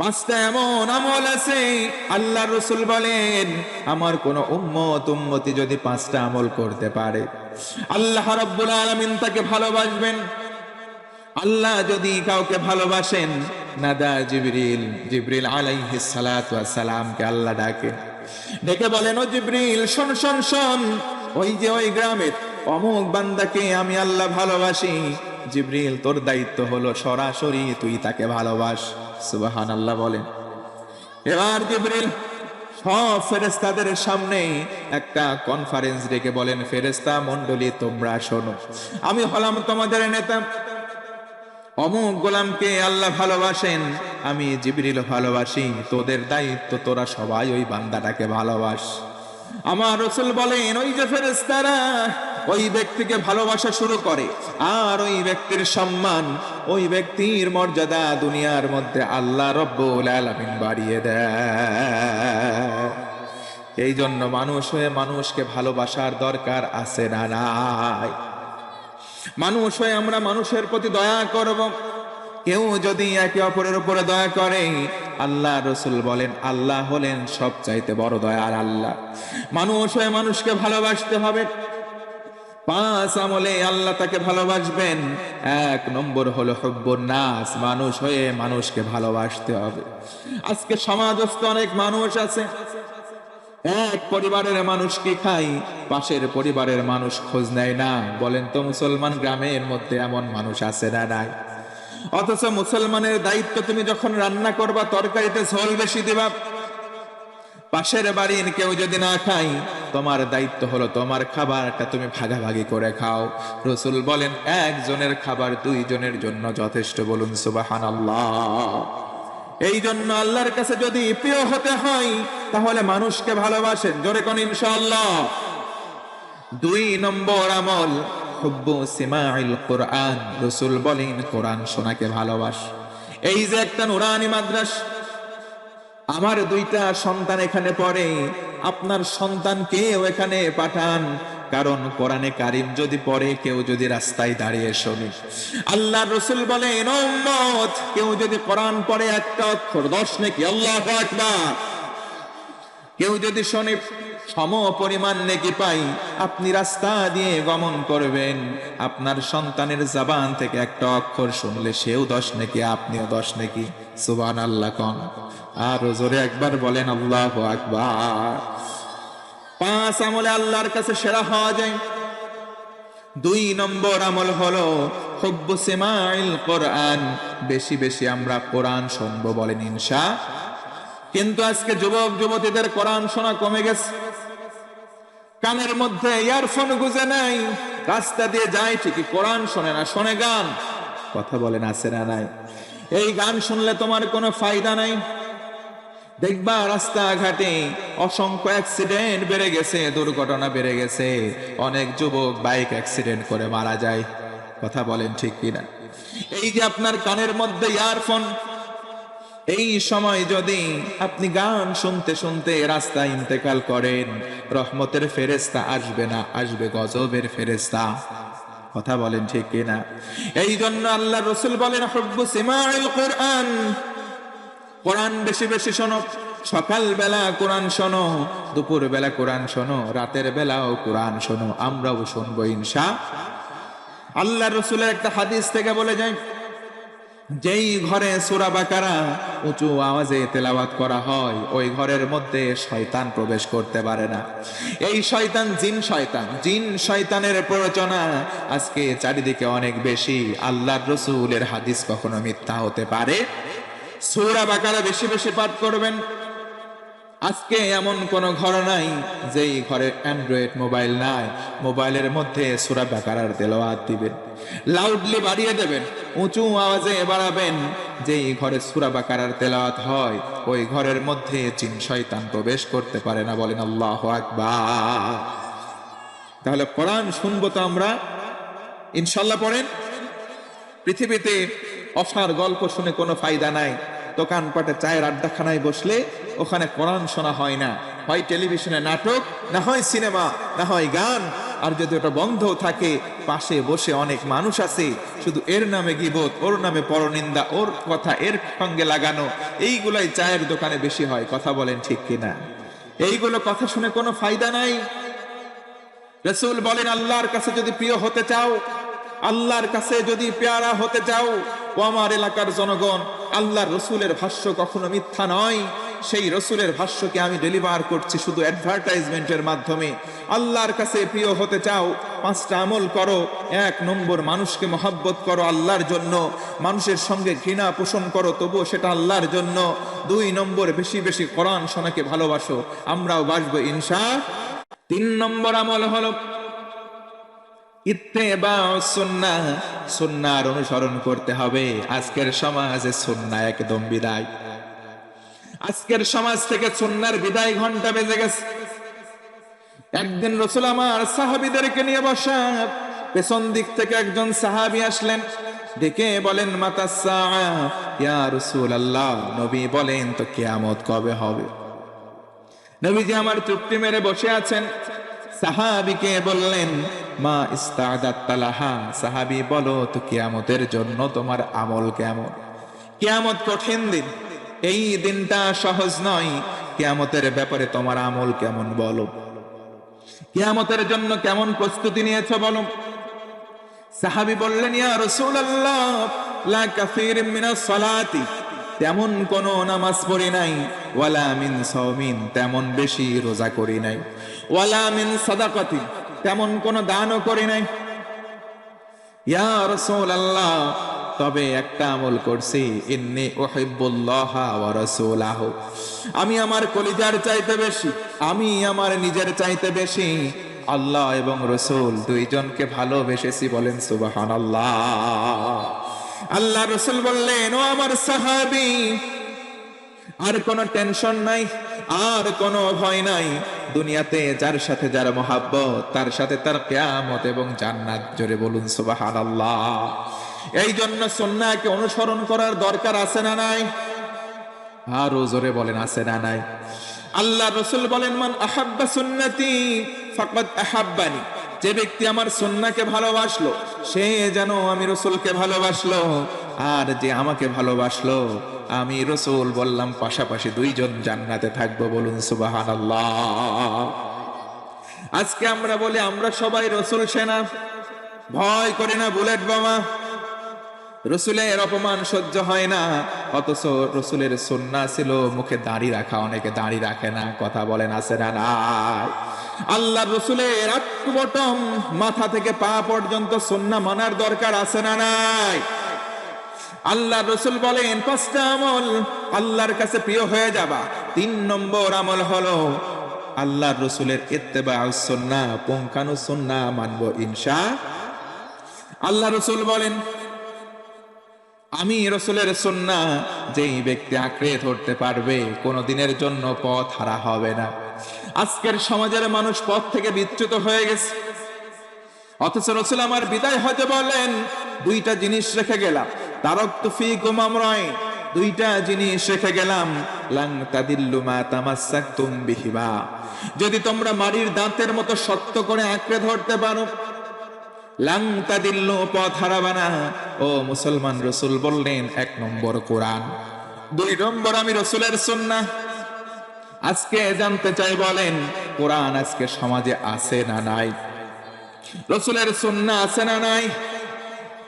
পাঁচটা এমন আমল আছে আল্লাহ রসুল বলেন, আমার কোন উম্মত, উম্মতি যদি পাঁচটা আমল করতে পারে, আল্লাহ রব্বুল আলমিন তাকে ভালোবাসবেন। আল্লাহ যদি কাউকে ভালোবাসেন, নাদা জিবরিল জিবরিল আলাইহিস সালাতু সালামকে আল্লাহ ডাকে। ডেকে বলেন, ও জিবরিল, শোন শোন শোন, ওই যে ওই গ্রামের অমুক বান্দাকে আমি আল্লাহ ভালোবাসি জিবরিল, তোর দায়িত্ব হলো সরাসরি তুই তাকে ভালোবাস। সুবাহান আল্লাহ বলেন। এবার জিবরিল, সব ফেরেস্তাদের সামনে একটা কনফারেন্স ডেকে বলেন ফেরেস্তা মন্ডলী তোমরা শোনো। আমি হলাম তোমাদের নেতা। অমুক গোলামকে আল্লাহ ভালোবাসেন, আমি জিবরিল ভালোবাসি। তোদের দায়িত্ব, তোরা সবাই ওই বান্দাটাকে ভালোবাস। আমার রসুল বলেন, ওই যে ফেরেস্তারা ওই ব্যক্তিকে ভালোবাসা শুরু করে, আর ওই ব্যক্তির সম্মান, ওই ব্যক্তির মর্যাদা দুনিয়ার মধ্যে আল্লাহ রব্বুল আলামিন বাড়িয়ে দেয়। এই জন্য মানুষ হয়ে মানুষকে ভালোবাসার দরকার আছে না নাই। মানুষ হয়ে আমরা মানুষের প্রতি দয়া করব। কেউ যদি একে অপরের উপরে দয়া করে আল্লাহ রসুল বলেন, আল্লাহ হলেন সব চাইতে বড় দয়ার আল্লাহ। মানুষ হয়ে মানুষকে ভালোবাসতে হবে। পাঁচ আমলে আল্লাহ তাকে ভালোবাসবেন। এক নম্বর হলো হব্বর নাস, মানুষ হয়ে মানুষকে ভালোবাসতে হবে। আজকে সমাজস্থ অনেক মানুষ আছে। এক পরিবারের মানুষ কি খাই পাশের পরিবারের মানুষ খোঁজ নেয় না। বলেন তো মুসলমান গ্রামের মধ্যে এমন মানুষ আছে না নাই? অথচ মুসলমানের দায়িত্ব তুমি যখন রান্না করবা, তরকারিতে ঝোল বেশি দিবা। পাশের বাড়ির কেউ যদি না খাই তোমার দায়িত্ব হলো তোমার খাবারটা তুমি ভাগাভাগি করে খাও। রসুল বলেন, একজনের খাবার দুইজনের জন্য যথেষ্ট বলুন সুবাহান এই জন্য আল্লাহর কাছে যদি প্রিয় হতে হয়, তাহলে মানুষকে ভালোবাসেন। জোরে কোন ইনশাআল্লাহ। দুই নম্বর আমল হুব্বু সিমাইল কোরআন, রসুল বলেন, কোরআন শোনাকে ভালোবাস। এই যে একটা নুরানি মাদ্রাস, আমার দুইটা সন্তান এখানে পড়ে, আপনার সন্তানকেও এখানে পাঠান, কারণ কোরআনে কারিম যদি পড়ে, কেউ যদি রাস্তায় দাঁড়িয়ে শোনে। আল্লাহ রসুল বলেন "ও কেউ যদি কোরআন পড়ে একটা অক্ষর, দশ নাকি, আল্লাহ কেউ যদি শোনে সম পরিমাণ নেকি পাই, আপনি রাস্তা দিয়ে গমন করবেন। আপনার সন্তানের জবান থেকে একটা অক্ষর শুনলে সেও দশ নাকি, আপনিও দশ নাকি। সুবান আল্লাহ কন। আর জোরে একবার বলেন, আল্লাহ আকবার। পাঁচ আমলে আল্লাহর কাছে সেরা হওয়া যায়। দুই নম্বর আমল হলো, হব্বু সেমাইল কোরআন। বেশি বেশি আমরা কোরআন শুনব বলেন ইনশা কিন্তু আজকে যুবক, যুবতীদের কোরআন শোনা কমে গেছে। কানের মধ্যে ইয়ারফোন গুজে নাই রাস্তা দিয়ে যায় ঠিকই কোরআন শোনে না, শোনে গান। কথা আছে না নাই। এই গান শুনলে তোমার কোনো ফায়দা নাই। দেখবা রাস্তাঘাটে অসংখ্য অ্যাক্সিডেন্ট বেড়ে গেছে, দুর্ঘটনা বেড়ে গেছে। অনেক যুবক বাইক অ্যাক্সিডেন্ট করে মারা যায়। কথা বলেন ঠিক কিনা? এই যে আপনার কানের মধ্যে ইয়ারফোন এই সময় যদি আপনি গান শুনতে শুনতে রাস্তায় ইন্তেকাল করেন, রহমতের ফেরেস্তা আসবে না, আসবে গজবের ফেরেস্তা কথা বলেন ঠিক কিনা? এই জন্য আল্লাহ রসুল বলেন, হব্বু সিমাইল কোরআন। কোরআন বেশি বেশি শোনো। সকাল বেলা কোরআন শোনো দুপুর বেলা কোরআন শোনো, রাতের বেলাও কোরআন শোনো, আমরাও শুনব ইনশা। আল্লাহ রসুলের একটা হাদিস থেকে বলে যায় যেই ঘরে সুরা বাকারা উঁচু আওয়াজে তেলাওয়াত করা হয়, ওই ঘরের মধ্যে শয়তান প্রবেশ করতে পারে না। এই শয়তান জিন শয়তান। জিন শয়তানের প্ররোচনা আজকে চারিদিকে অনেক বেশি। আল্লাহ রসুলের হাদিস কখনো মিথ্যা হতে পারে? সুরা বাকারা বেশি বেশি পাঠ করবেন। আজকে এমন কোন ঘর নাই, যেই ঘরে অ্যান্ড্রয়েড মোবাইল নাই। মোবাইলের মধ্যে সুরা বাকারার তেলাওয়াত দিবেন। লাউডলি বাড়িয়ে দেবেন, উঁচু আওয়াজে বাড়াবেন, যেই ঘরে সুরা বাকারার তেলাওয়াত হয়, ওই ঘরের মধ্যে জিন শয়তান প্রবেশ করতে পারে না বলেন আল্লাহ আকবার। তাহলে কোরআন শুনব তো আমরা? ইনশাল্লাহ পড়েন? পৃথিবীতে অসার গল্প শুনে কোনো ফায়দা নাই। দোকানপাটে চায়ের আড্ডাখানায় বসলে ওখানে কোরআন শোনা হয় না। হয় টেলিভিশনে নাটক, না হয় সিনেমা, না হয় গান। আর যদি ওটা বন্ধ থাকে, পাশে বসে অনেক মানুষ আছে। শুধু এর নামে গিবত, ওর নামে পরনিন্দা, ওর কথা এর সঙ্গে লাগানো। এইগুলাই চায়ের দোকানে বেশি হয়, কথা বলেন ঠিক কিনা? এইগুলো কথা শুনে কোনো ফায়দা নাই? রসুল বলেন, আল্লাহর কাছে যদি প্রিয় হতে চাও, আল্লাহর কাছে যদি পেয়ারা হতে চাও, ও আমার এলাকার জনগণ আল্লাহর রসুলের ভাষ্য কখনো মিথ্যা নয়। সেই রসুলের ভাষ্যকে আমি ডেলিভার করছি শুধু অ্যাডভার্টাইজমেন্টের মাধ্যমে। আল্লাহর কাছে প্রিয় হতে চাও, পাঁচটা আমল করো। এক নম্বর, মানুষকে মহাব্বত করো আল্লাহর জন্য। মানুষের সঙ্গে ঘৃণা পোষণ করো, তবুও সেটা আল্লাহর জন্য। দুই নম্বর, বেশি বেশি কোরআন শোনাকে ভালোবাসো। আমরাও বাসবো ইনশা। তিন নম্বর আমল হলো ইত্তেবাউ সুন্নাহ সুন্নাহর অনুসরণ করতে হবে। আজকের সমাজে সুন্নাহ একদম বিদায়। আজকের সমাজ থেকে সুন্নার বিদায় ঘণ্টা বেজে গেছে। একদিন রসুল আমার সাহাবিদেরকে নিয়ে বসা পেছন দিক থেকে একজন সাহাবি আসলেন। ডেকে বলেন, মাতা ইয়া রসুল আল্লাহ নবী বলেন, তো কিয়ামত কবে হবে? নবীজি আমার চুক্তি মেরে বসে আছেন। সাহাবিকে বললেন মা ইস্তাদাত তালাহা। সাহাবি বলো তো কেয়ামতের জন্য তোমার আমল কেমন? কেয়ামত কঠিন দিন। এই দিনটা সহজ নয়। কেয়ামতের ব্যাপারে তোমার আমল কেমন বলো। কেয়ামতের জন্য কেমন প্রস্তুতি নিয়েছ বলো। সাহাবি বললেন, ইয়া রাসূলুল্লাহ, লা কাসীর মিনাস সালাতি। তেমন কোন নামাজ পড়ি নাই। ওয়ালা মিন সাওমিন, তেমন বেশি রোজা করি নাই। ওয়ালা মিন সাদাকাতি। তেমন কোন দানও করি নাই। ইয়া রাসূলুল্লাহ, তবে একটা আমল করছি, ইন্নি উহিব্বুল্লাহ ওয়া রাসূলাহু। আমি আমার কলিজার চাইতে বেশি, আমি আমার নিজের চাইতে বেশি। আল্লাহ এবং রসুল দুইজনকে ভালোবেসেছি বলেন সুবহানাল্লাহ। আল্লাহ রসুল বললেন, ও আমার সাহাবী, আর কোনো টেনশন নাই, আর কোনো ভয় নাই। দুনিয়াতে যার সাথে যার মহাব্বত, তার সাথে তার কেয়ামত এবং জান্নাত। জোরে বলুন, সুবহানাল্লাহ। এই জন্য সন্ন্যাকে অনুসরণ করার দরকার আছে না নাই? আরও জোরে বলেন, আছে না নাই? আল্লাহ রসুল বলেন, মান আহাব্বা সুন্নতি ফাকাদ আহাব্বানি। যে ব্যক্তি আমার সুন্নাকে ভালোবাসলো, সে যেন আমি রসুলকে ভালোবাসলো। আর যে আমাকে ভালোবাসলো, আমি রসুল বললাম, পাশাপাশি দুইজন জান্নাতে থাকব বলুন সুবাহান আজকে আমরা বলি, আমরা সবাই রসুল সেনা। ভয় করি না, বুলেট বোমা। রসুলের অপমান সহ্য হয় না, অথচ রসুলের সন্না ছিল মুখে দাড়ি রাখা, অনেকে দাড়ি রাখে না, কথা বলেন, আছে না নাই? আল্লাহ রসুলের মাথা থেকে পা পর্যন্ত সন্না মানার দরকার আছে না নাই? আল্লাহ রসুল বলেন, পাঁচটা আমল আল্লাহর কাছে প্রিয় হয়ে যাবা। তিন নম্বর আমল হলো আল্লাহ রসুলের ইত্তেবা সন্না পঙ্কানু সন্না মানব ইনসা আল্লাহ রসুল বলেন, আমি রসুলের সন্না যেই ব্যক্তি আঁকড়ে ধরতে পারবে কোনো দিনের জন্য পথ হারা হবে না। আজকের সমাজের মানুষ পথ থেকে বিচ্যুত হয়ে গেছে। অথচ রসুল আমার বিদায় হতে বলেন, দুইটা জিনিস রেখে গেলাম। দুইটা জিনিস রেখে গেলাম। লাং যদি তোমরা মারির দাঁতের মতো সত্য করে আঁকড়ে ধরতে পারো। লাং তাদিল্লু পথ হারাবা না। ও মুসলমান রসুল বললেন, এক নম্বর কোরআন। দুই নম্বর আমি রসুলের সুন্নাহ। আজকে জানতে চাই বলেন, কোরআন আজকে সমাজে আছে না নাই? রসুলের সুন্না আছে না নাই?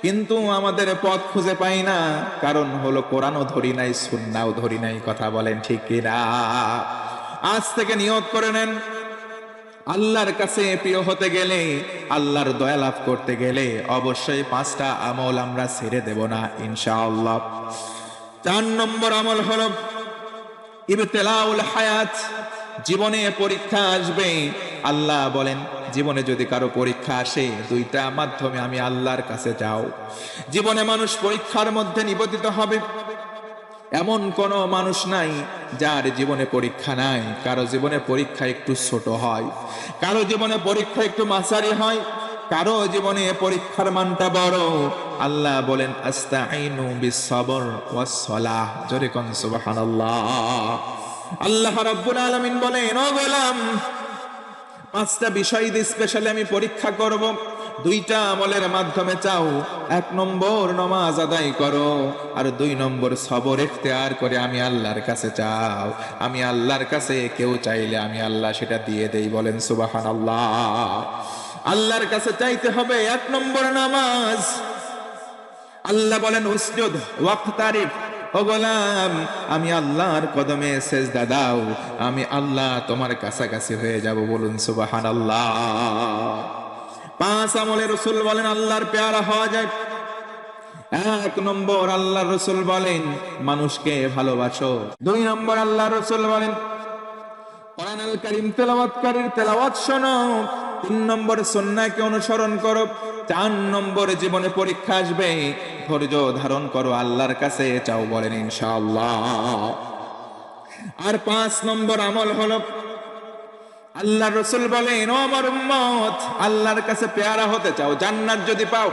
কিন্তু আমাদের পথ খুঁজে পাই না। কারণ হলো কোরআনও ধরি নাই, সুন্নাও ধরি নাই, কথা বলেন ঠিক কিনা আজ থেকে নিয়ত করে নেন, আল্লাহর কাছে প্রিয় হতে গেলে, আল্লাহর দয়া লাভ করতে গেলে অবশ্যই পাঁচটা আমল আমরা ছেড়ে দেব না, ইনশাআল্লাহ। চার নম্বর আমল হলো ইবতেলাউল হায়াত, জীবনে পরীক্ষা আসবে আল্লাহ বলেন, জীবনে যদি কারও পরীক্ষা আসে, দুইটা মাধ্যমে আমি আল্লাহর কাছে যাও। জীবনে মানুষ পরীক্ষার মধ্যে নিবেদিত হবে। এমন কোন মানুষ নাই যার জীবনে পরীক্ষা নাই। কারও জীবনে পরীক্ষা একটু ছোট হয়। কারও জীবনে পরীক্ষা একটু মাসারি হয়। কারও জীবনে পরীক্ষার মানটা বড়। আল্লাহ বলেন, আস্তাইনু বিসবর ওয়াস সালাহ জোরে কোন, সুবহানাল্লাহ। আল্লাহ রাব্বুল আলামিন বলেন, ও গোলাম পাঁচটা বিষয় দিয়ে স্পেশালি আমি পরীক্ষা করব, দুইটা আমলের মাধ্যমে চাও, এক নম্বর নমাজ আদায় করো, আর দুই নম্বর সবর এখতেয়ার করে আমি আল্লাহর কাছে চাও। আমি আল্লাহর কাছে, কেউ চাইলে আমি আল্লাহ সেটা দিয়ে দেই বলেন সুবাহান আল্লাহ আল্লাহর কাছে চাইতে হবে এক নম্বর নামাজ। আল্লাহ বলেন, উসজুদ ওয়াক্তারিফ ও গোলাম, আমি আল্লাহর কদমে সেজদা দাও, আমি আল্লাহ তোমার কাছাকাছি হয়ে যাব বলুন সুবাহান আল্লাহ পাঁচ আমলে রসুল বলেন, আল্লাহর পেয়ারা হওয়া যায়। এক নম্বর আল্লাহ রসুল বলেন, মানুষকে ভালোবাসো। দুই নম্বর আল্লাহ রসুল বলেন কারীম তেলাওয়াতকারীর তেলাওয়াত শোনো। তিন নম্বর সুন্নাহকে অনুসরণ করো। চার নম্বরে জীবনে পরীক্ষা আসবে। ধৈর্য ধারণ করো আল্লাহর কাছে, চাও বলেন ইনশাআল্লাহ। আর পাঁচ নম্বর আমল হলো আল্লাহ রসুল বলেন আমার উম্মত, আল্লাহর কাছে পেয়ারা হতে চাও, জান্নাত যদি পাও,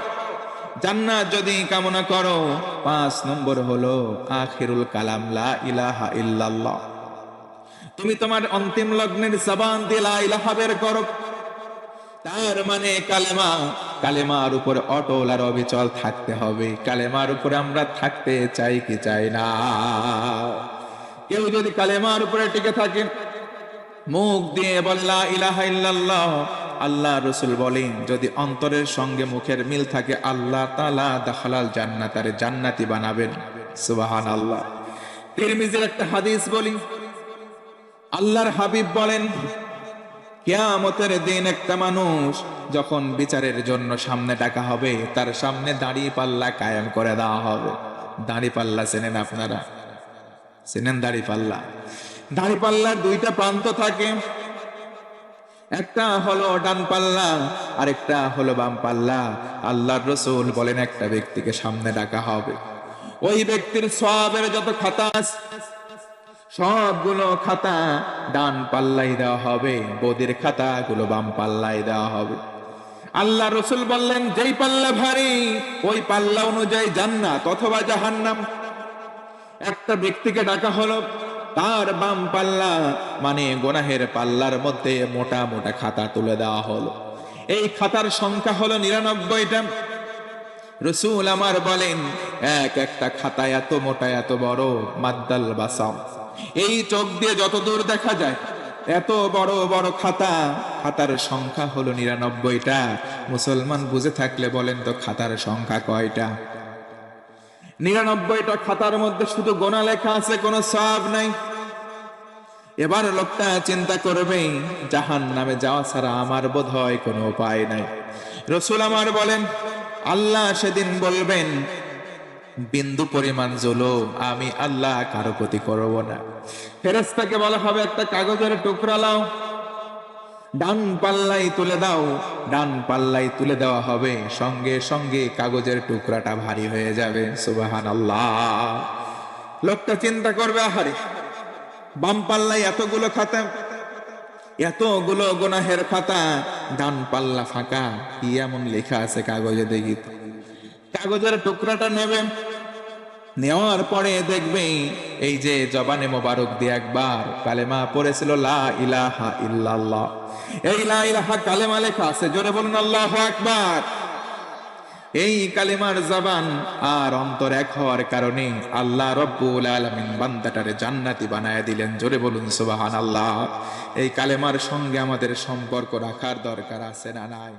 জান্নাত যদি কামনা করো। পাঁচ নম্বর হলো, আখিরুল কালাম লা ইলাহা ইল্লাল্লাহ। তুমি তোমার অন্তিম লগ্নের জবান দিয়ে লা ইলাহা বের করো। তার মানে কালেমা কালেমার উপরে অটল আর অবিচল থাকতে হবে। কালেমার উপরে আমরা থাকতে চাই কি চাই না। কেউ যদি কালেমার উপরে টিকে থাকে মুখ দিয়ে বল্লা ইলাহা ইল্লাল্লাহ। আল্লাহ রসুল বলেন, যদি অন্তরের সঙ্গে মুখের মিল থাকে, আল্লাহ তালা দাখালাল জান্নাতারে জান্নাতি বানাবেন। সুবাহান আল্লাহ তিরমিজির একটা হাদিস বলি, আল্লাহর হাবিব বলেন কেয়ামতের দিন একটা মানুষ যখন বিচারের জন্য সামনে ডাকা হবে, তার সামনে দাঁড়িয়ে পাল্লা কায়েম করে দেওয়া হবে। দাঁড়ি পাল্লা চেনেন আপনারা? চেনেন দাঁড়ি পাল্লা? দাঁড়ি পাল্লার দুইটা প্রান্ত থাকে। একটা হলো ডান পাল্লা আর একটা হলো বাম পাল্লা। আল্লাহর রসুল বলেন, একটা ব্যক্তিকে সামনে ডাকা হবে। ওই ব্যক্তির সবের যত খাতা সবগুলো খাতা ডান পাল্লাই দেওয়া হবে, বদির খাতা গুলো বাম পাল্লাই দেওয়া হবে। আল্লাহ রসুল বললেন, যেই পাল্লা ভারী, ওই পাল্লা অনুযায়ী জান্নাত অথবা জাহান্নাম। একটা ব্যক্তিকে ডাকা হলো, তার বাম পাল্লা মানে গোনাহের পাল্লার মধ্যে মোটা মোটা খাতা তুলে দেওয়া হলো। এই খাতার সংখ্যা হলো নিরানব্বইটা। রসুল আমার বলেন, এক একটা খাতা এত মোটা, এত বড়, মাদ্দাল বাসাম। এই চোখ দিয়ে যত দূর দেখা যায়, এত বড় বড় খাতা। খাতার সংখ্যা হলো নিরানব্বইটা। মুসলমান বুঝে থাকলে বলেন তো খাতার সংখ্যা কয়টা? নিরানব্বইটা খাতার মধ্যে শুধু গোনা লেখা আছে, কোনো সব নাই। এবার লোকটা চিন্তা করবে জাহান নামে যাওয়া ছাড়া আমার বোধ হয় কোনো উপায় নাই। রসুল আমার বলেন, আল্লাহ সেদিন বলবেন বিন্দু পরিমাণ জুলো আমি আল্লাহ কারও ক্ষতি করব না। ফেরেস্তাকে বলা হবে, একটা কাগজের টুকরা লাও ডান পাল্লাই তুলে দাও। ডান পাল্লাই তুলে দেওয়া হবে, সঙ্গে সঙ্গে কাগজের টুকরাটা ভারী হয়ে যাবে। সুবাহান আল্লাহ লোকটা চিন্তা করবে, আহারে, বাম পাল্লাই এতগুলো খাতা, এতগুলো গোনাহের খাতা, ডান পাল্লা ফাঁকা, কি এমন লেখা আছে কাগজে দেখি কাগজের টুকরাটা নেবে নেওয়ার পরে দেখবে এই যে জবানে মোবারক দিয়ে একবার কালেমা পড়েছিল, লা ইলাহা ইল্লাল্লাহ। এই লা ইলাহা কালেমা লেখা আছে, জোরে বলুন, আল্লাহ আকবার। এই কালেমার জবান আর অন্তর এক হওয়ার কারণে আল্লাহ রব্বুল আলমিন বান্দাটারে জান্নাতি বানায় দিলেন, জোরে বলুন সুবাহান আল্লাহ এই কালেমার সঙ্গে আমাদের সম্পর্ক রাখার দরকার আছে না নাই?